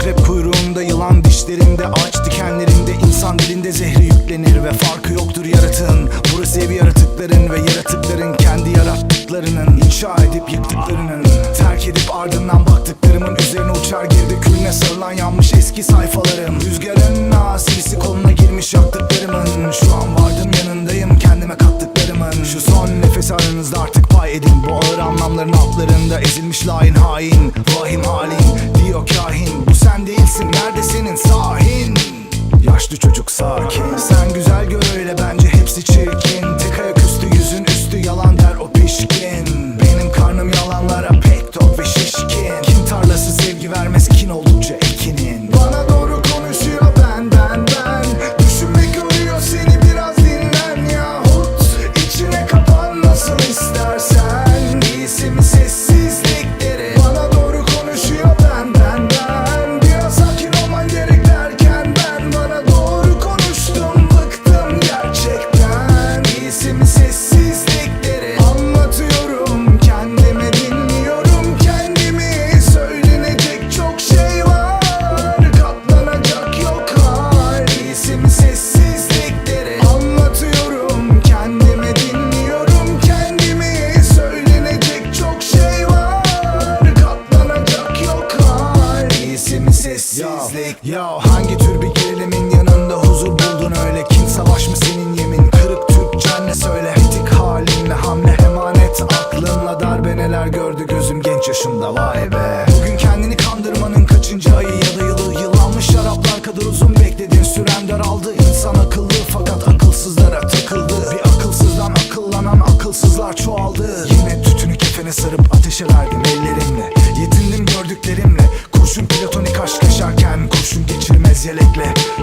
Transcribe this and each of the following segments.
Akrep kuyruğunda yılan dişlerinde Ağaç dikenlerinde insan dilinde zehri yüklenir Ve farkı yoktur yaratığın. Burası evi yaratıkların ve yaratıkların Kendi yarattıklarının inşa edip yıktıklarının. Terk edip ardından baktıklarımın Üzerine uçar girdi külüne sarılan yanmış eski sayfalarım. Rüzgarın asilisi koluna girmiş yaktıklarımın Şu an vardım yanındayım kendime kattıklarımın. Şu son nefes aranızda artık pay edin. Bu ağır anlamların altlarında ezilmiş lain hain. Vahim hain Sakin sakin gerek Ya hangi tür bir gerilimin yanında huzur buldun öyle? Kim savaş mı senin yemin? Kırık Türkçen ne söyle? Etik halinle hamle emanet aklınla darbe neler gördü gözüm genç yaşımda? Vay be. Bugün kendini kandırmanın kaçıncı ayı ya da yılı? Yıllanmış şaraplar kadar uzun bekledin süren daraldı. İnsan akıllı fakat akılsızlara takıldı. Bir akılsızdan akıllanan akılsızlar çoğaldı. Yine tütünü kefene sarıp ateşe verdi.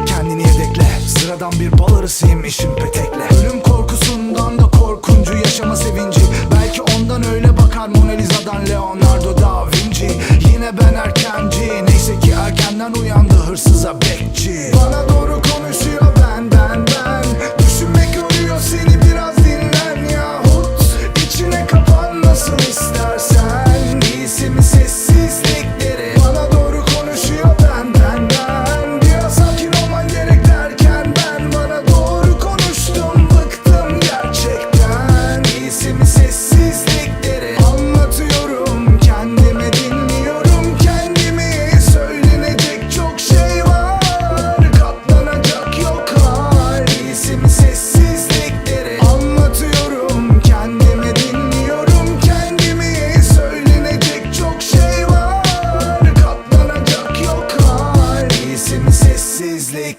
Kendini yedekle. Sıradan bir bal arısıyım işim petekle. Ölüm korkusundan da korkuncu yaşama sevinci. Belki ondan öyle bakar Mona Lisa'dan Leonardo da Vinci. Yine ben erkenci. Neyse ki erkenden uyandı hırsıza bekçi. Bana sessizlik